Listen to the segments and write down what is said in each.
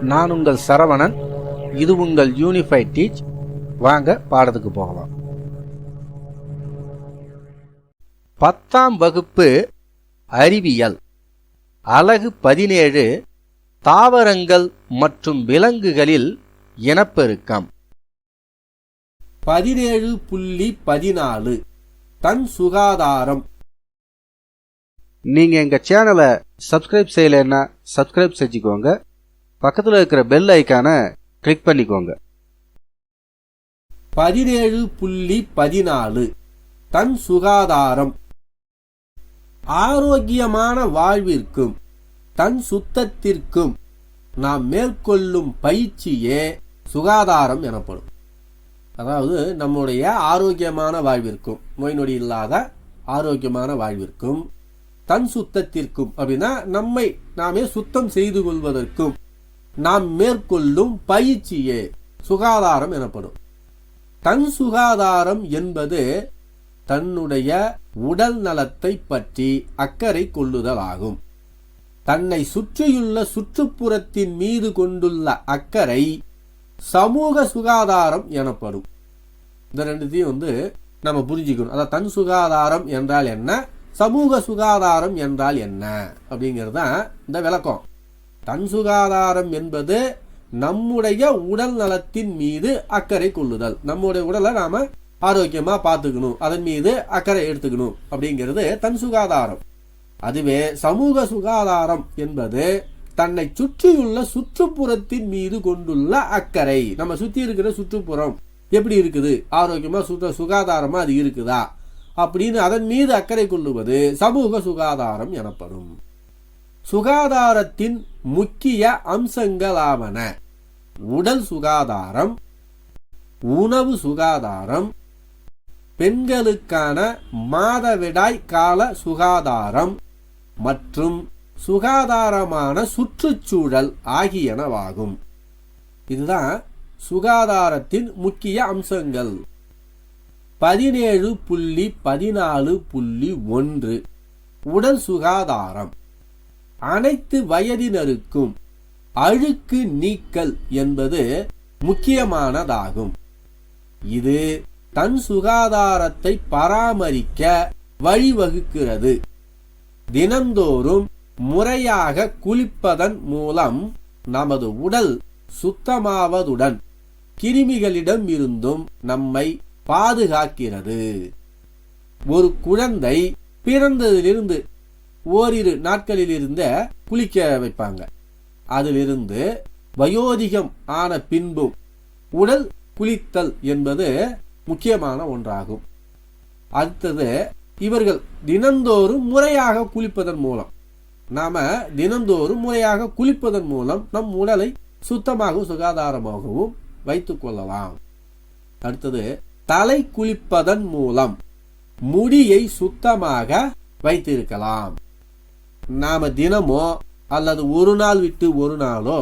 நான் உங்கள் சரவணன். இது உங்கள் யூனிஃபைட் டீச் வாங்க பாடத்துக்கு போகலாம். பத்தாம் வகுப்பு அறிவியல். அலகு பதினேழு தாவரங்கள் மற்றும் விலங்குகளில் இனப்பெருக்கம். பதினேழு புள்ளி பதினாலு. தன் சுகாதாரம். நீங்க எங்க சேனலை சப்ஸ்கிரைப் செய்யலைன்னா சப்ஸ்கிரைப் செஞ்சுக்கோங்க. பக்கத்தில் இருக்கிற பெல் ஐக்கானை கிளிக் பண்ணிக்கோங்க. பதினேழு புள்ளி பதினாலு. தன் சுகாதாரம். ஆரோக்கியமான வாழ்விற்கும் தன் சுத்தத்திற்கும் நாம் மேற்கொள்ளும் பயிற்சியே சுகாதாரம் எனப்படும். அதாவது நம்முடைய ஆரோக்கியமான வாழ்விற்கும் நோய் நொடி இல்லாத ஆரோக்கியமான வாழ்விற்கும் தன் சுத்தத்திற்கும் அப்படின்னா நம்மை நாமே சுத்தம் செய்து கொள்வதற்கும் நாம் மேற்கொள்ளும் பயிற்சியே சுகாதாரம் எனப்படும். தன் சுகாதாரம் என்பது தன்னுடைய உடல் நலத்தை பற்றி அக்கறை கொள்ளுதல் ஆகும். தன்னை சுற்றியுள்ள சுற்றுப்புறத்தின் மீது கொண்டுள்ள அக்கறை சமூக சுகாதாரம் எனப்படும். இந்த ரெண்டுத்தையும் வந்து நம்ம புரிஞ்சுக்கணும். அதாவது தன் சுகாதாரம் என்றால் என்ன? சமூக சுகாதாரம் என்றால் என்ன? அப்படிங்கிறது தான் இந்த விளக்கம். தன் சுகாதாரம் என்பது நம்முடைய உடல் நலத்தின் மீது அக்கறை கொள்ளுதல். நம்முடைய உடலை நாம ஆரோக்கியமா பார்த்துக்கணும். அதன் மீது அக்கறை எடுத்துக்கணும். அப்படிங்கிறது தன் சுகாதாரம். அதுவே சமூக சுகாதாரம் என்பது தன்னை சுற்றியுள்ள சுற்றுப்புறத்தின் மீது கொண்டுள்ள அக்கறை. நம்ம சுத்தி இருக்கிற சுற்றுப்புறம் எப்படி இருக்குது? ஆரோக்கியமா சுத்த சுகாதாரமா அது இருக்குதா? அப்படின்னு அதன் மீது அக்கறை கொள்ளுவது சமூக சுகாதாரம் எனப்படும். சுகாதாரத்தின் முக்கிய அம்சங்களாவன. உடல் சுகாதாரம் உணவு சுகாதாரம் பெண்களுக்கான மாதவிடாய் கால சுகாதாரம் மற்றும் சுகாதாரமான சுற்றுச்சூழல் ஆகியனவாகும். இதுதான் சுகாதாரத்தின் முக்கிய அம்சங்கள். பதினேழு புள்ளி பதினாலு புள்ளி ஒன்று. உடல் சுகாதாரம். அனைத்து வயதினருக்கும் அழுக்கு நீக்கல் என்பது முக்கியமானதாகும். இது தன் சுகாதாரத்தை பராமரிக்க வழிவகுக்கிறது. தினந்தோறும் முறையாக குளிப்பதன் மூலம் நமது உடல் சுத்தமாவதுடன் கிருமிகளிடம் இருந்தும் நம்மை பாதுகாக்கிறது. ஒரு குழந்தை பிறந்ததிலிருந்து ஓரிரு நாட்களில் இருந்த குளிக்க வைப்பாங்க. அதிலிருந்து வயோதிகம் ஆன பின்பும் உடல் குளித்தல் என்பது முக்கியமான ஒன்றாகும். அடுத்தது இவர்கள் தினந்தோறும் முறையாக குளிப்பதன் மூலம். நாம தினந்தோறும் முறையாக குளிப்பதன் மூலம் நம் உடலை சுத்தமாகவும் சுகாதாரமாகவும் வைத்துக் கொள்ளலாம். அடுத்தது தலை குளிப்பதன் மூலம் முடியை சுத்தமாக வைத்திருக்கலாம். நாம தினமோ அல்லது ஒரு நாள் விட்டு ஒரு நாளோ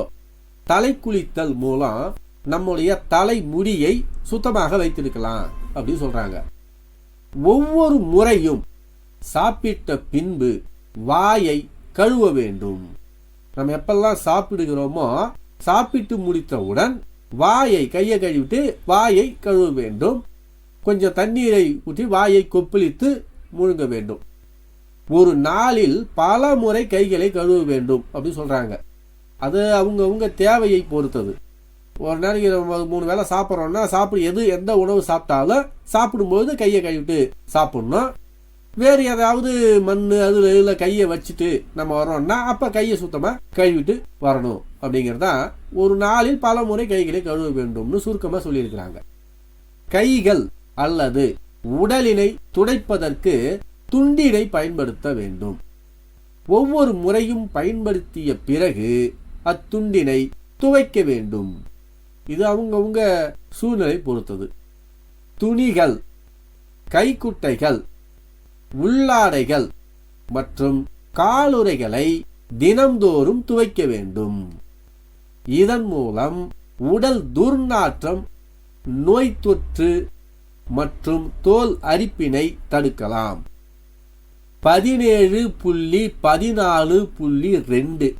தலை குளித்தல் மூலம் நம்முடைய தலை முடியை சுத்தமாக வைத்திருக்கலாம் அப்படின்னு சொல்றாங்க. ஒவ்வொரு முறையும் சாப்பிட்ட பின்பு வாயை கழுவ வேண்டும். நம்ம எப்பெல்லாம் சாப்பிடுகிறோமோ சாப்பிட்டு முடித்தவுடன் வாயை கையை கழுவிட்டு வாயை கழுவ வேண்டும். கொஞ்சம் தண்ணீரை ஊற்றி வாயை கொப்பளித்து முழுங்க வேண்டும். ஒரு நாளில் பல முறை கைகளை கழுவ வேண்டும் அப்படின்னு சொல்கிறாங்க அது அவங்கவுங்க தேவையை பொறுத்தது. ஒரு நாளைக்கு நம்ம மூணு வேளை சாப்பிட்றோம்னா சாப்பிடு எது எந்த உணவு சாப்பிட்டாலும் சாப்பிடும்போது கையை கழுவிட்டு சாப்பிட்ணும். வேறு ஏதாவது மண் அதில் இதில் கையை வச்சுட்டு நம்ம வரோம்னா அப்போ கையை சுத்தமாக கழுவிட்டு வரணும் அப்படிங்கிறதான் ஒரு நாளில் பல முறை கைகளை கழுவ வேண்டும்னு சுருக்கமாக சொல்லியிருக்கிறாங்க. கைகள் அல்லது உடலினை துடைப்பதற்கு துண்டினை பயன்படுத்த வேண்டும். ஒவ்வொரு முறையும் பயன்படுத்திய பிறகு அத்துண்டினை துவைக்க வேண்டும். இது அவங்கவுங்க சூழ்நிலை பொறுத்தது. துணிகள் கைக்குட்டைகள் உள்ளாடைகள் மற்றும் காலுறைகளை தினம்தோறும் துவைக்க வேண்டும். இதன் மூலம் உடல் துர்நாற்றம் நோய் தொற்று மற்றும் தோல் அரிப்பினை தடுக்கலாம். பதினேழு புள்ளி பதினாலு புள்ளி ரெண்டு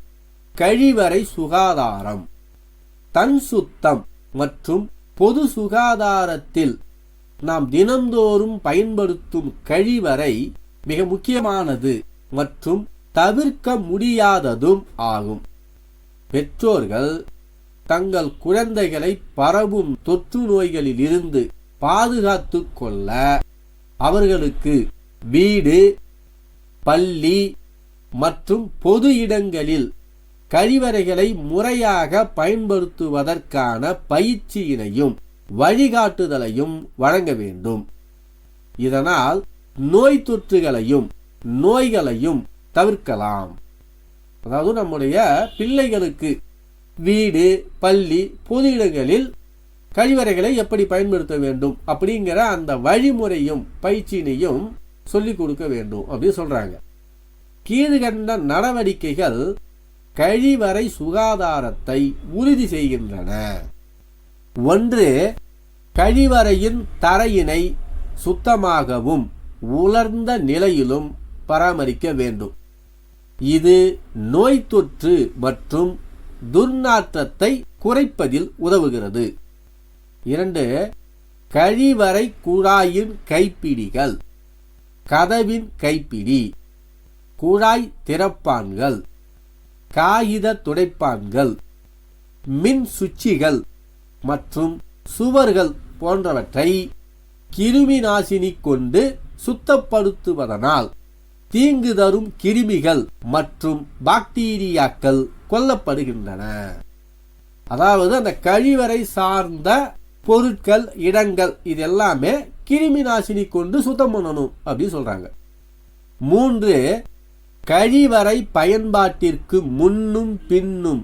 கழிவறை சுகாதாரம். தன் சுத்தம் மற்றும் பொது சுகாதாரத்தில் நாம் தினந்தோறும் பயன்படுத்தும் கழிவறை மிக முக்கியமானது மற்றும் தவிர்க்க முடியாததும் ஆகும். பெற்றோர்கள் தங்கள் குழந்தைகளை பரவும் தொற்று நோய்களிலிருந்து பாதுகாத்து கொள்ள அவர்களுக்கு வீடு பள்ளி மற்றும் பொது இடங்களில் கழிவறைகளை முறையாக பயன்படுத்துவதற்கான பயிற்சியினையும் வழிகாட்டுதலையும் வழங்க வேண்டும். இதனால் நோய் தொற்றுகளையும் நோய்களையும் தவிர்க்கலாம். அதாவது நம்முடைய பிள்ளைகளுக்கு வீடு பள்ளி பொது இடங்களில் கழிவறைகளை எப்படி பயன்படுத்த வேண்டும் அப்படிங்கிற அந்த வழிமுறையும் பயிற்சியினையும் சொல்லிக் கொடுக்க வேண்டும் அப்படின்னு சொல்றாங்க. கீழ்கண்ட நடவடிக்கைகள் கழிவறை சுகாதாரத்தை உறுதி செய்கின்றன. ஒன்று கழிவறையின் தரையினை சுத்தமாகவும் உலர்ந்த நிலையிலும் பராமரிக்க வேண்டும். இது நோய் தொற்று மற்றும் துர்நாற்றத்தை குறைப்பதில் உதவுகிறது. இரண்டு கழிவறை குழாயின் கைப்பிடிகள் கதவின் கைப்பிடி குழாய் திறப்பான்கள் காகித துடைப்பான்கள் மின் சுச்சிகள் மற்றும் சுவர்கள் போன்றவற்றை கிருமி நாசினி கொண்டு சுத்தப்படுத்துவதனால் தீங்கு தரும் கிருமிகள் மற்றும் பாக்டீரியாக்கள் கொல்லப்படுகின்றன. அதாவது அந்த கழிவறை சார்ந்த பொருட்கள் இடங்கள் இது எல்லாமே கிருமி நாசினி கொண்டு சுத்தம் பண்ணணும் அப்படின்னு சொல்றாங்க. மூன்று கழிவறை பயன்பாட்டிற்கு முன்னும் பின்னும்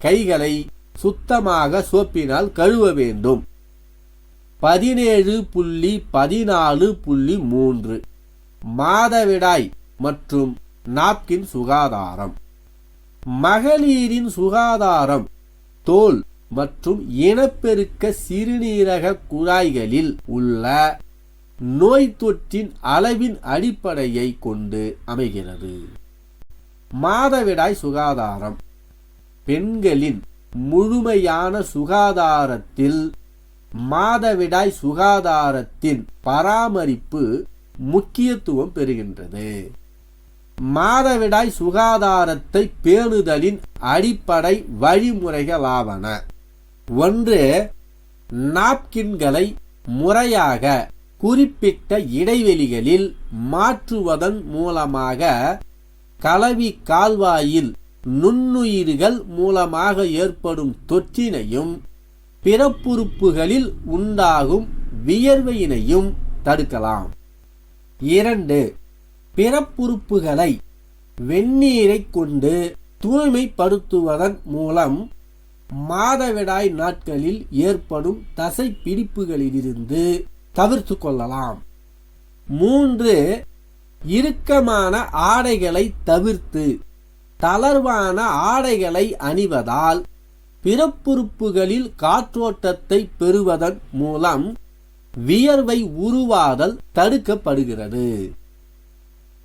கைகளை சுத்தமாக சோப்பினால் கழுவ வேண்டும். பதினேழு புள்ளி பதினாலு புள்ளி மூன்று மாதவிடாய் மற்றும் நாப்கின் சுகாதாரம். மகளிரின் சுகாதாரம் தோல் மற்றும் இனப்பெருக்க சிறுநீரக குழாய்களில் உள்ள நோய் தொற்றின் அளவின் அடிப்படையை கொண்டு அமைகிறது. மாதவிடாய் சுகாதாரம். பெண்களின் முழுமையான சுகாதாரத்தில் மாதவிடாய் சுகாதாரத்தின் பராமரிப்பு முக்கியத்துவம் பெறுகின்றது. மாதவிடாய் சுகாதாரத்தை பேணுதலின் அடிப்படை வழிமுறைகளாவன. ஒன்று நாப்கின்களை முறையாக குறிப்பிட்ட இடைவெளிகளில் மாற்றுவதன் மூலமாக கலவி கால்வாயில் நுண்ணுயிர்கள் மூலமாக ஏற்படும் தொற்றினையும் பிறப்புறுப்புகளில் உண்டாகும் வியர்வையினையும் தடுக்கலாம். இரண்டு பிறப்புறுப்புகளை வெந்நீரை கொண்டு தூய்மைப்படுத்துவதன் மூலம் மாதவிடாய் நாட்களில் ஏற்படும் தசை பிடிப்புகளிலிருந்து தவிர்த்து கொள்ளலாம். மூன்று இறுக்கமான ஆடைகளை தவிர்த்து தளர்வான ஆடைகளை அணிவதால் பிறப்புறுப்புகளில் காற்றோட்டத்தை பெறுவதன் மூலம் வியர்வை உருவாதல் தடுக்கப்படுகிறது.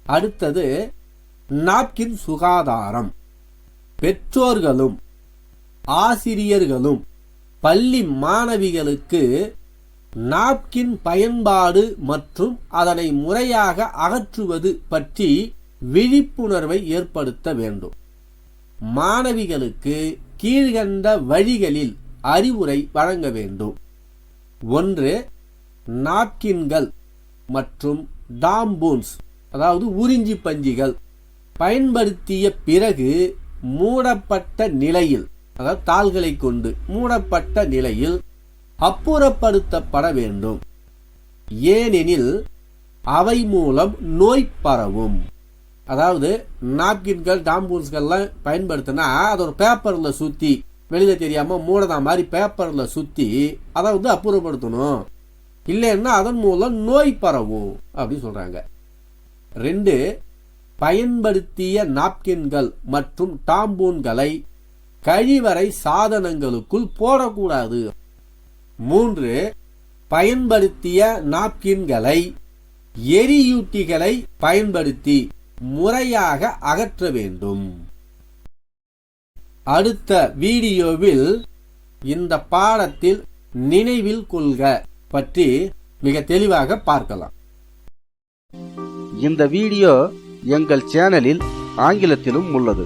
அடுத்தது நாப்கின் சுகாதாரம். பெற்றோர்களும் ஆசிரியர்களும் பள்ளி மாணவிகளுக்கு நாப்கின் பயன்பாடு மற்றும் அதனை முறையாக அகற்றுவது பற்றி விழிப்புணர்வை ஏற்படுத்த வேண்டும். மாணவிகளுக்கு கீழ்கண்ட வழிகளில் அறிவுரை வழங்க வேண்டும். ஒன்று நாப்கின்கள் மற்றும் டாம்பூன்ஸ் அதாவது உறிஞ்சி பஞ்சிகள் பயன்படுத்திய பிறகு மூடப்பட்ட நிலையில் அதாவது தாள்களை கொண்டு மூடப்பட்ட நிலையில் அப்புறப்படுத்தப்பட வேண்டும். ஏனெனில் அவை மூலம் நோய் பரவும். அதாவது நாப்கின்கள் டாம்பூன்ஸ்கள்லாம் பயன்படுத்தினா அதை ஒரு பேப்பரில் சுற்றி வெளியில் தெரியாமல் மூடதா மாதிரி பேப்பரில் சுற்றி அதை வந்து அப்புறப்படுத்தணும். இல்லைன்னா அதன் மூலம் நோய் பரவும் அப்படின்னு சொல்கிறாங்க ரெண்டு பயன்படுத்திய நாப்கின்கள் மற்றும் டாம்பூன்களை கழிவறை சாதனங்களுக்குள் போடக்கூடாது. மூன்று பயன்படுத்திய நாப்கின்களை எரியூட்டிகளை பயன்படுத்தி முறையாக அகற்ற வேண்டும். அடுத்த வீடியோவில் இந்த பாடத்தில் நினைவில் கொள்க பற்றி மிக தெளிவாக பார்க்கலாம். இந்த வீடியோ எங்கள் சேனலில் ஆங்கிலத்திலும் உள்ளது.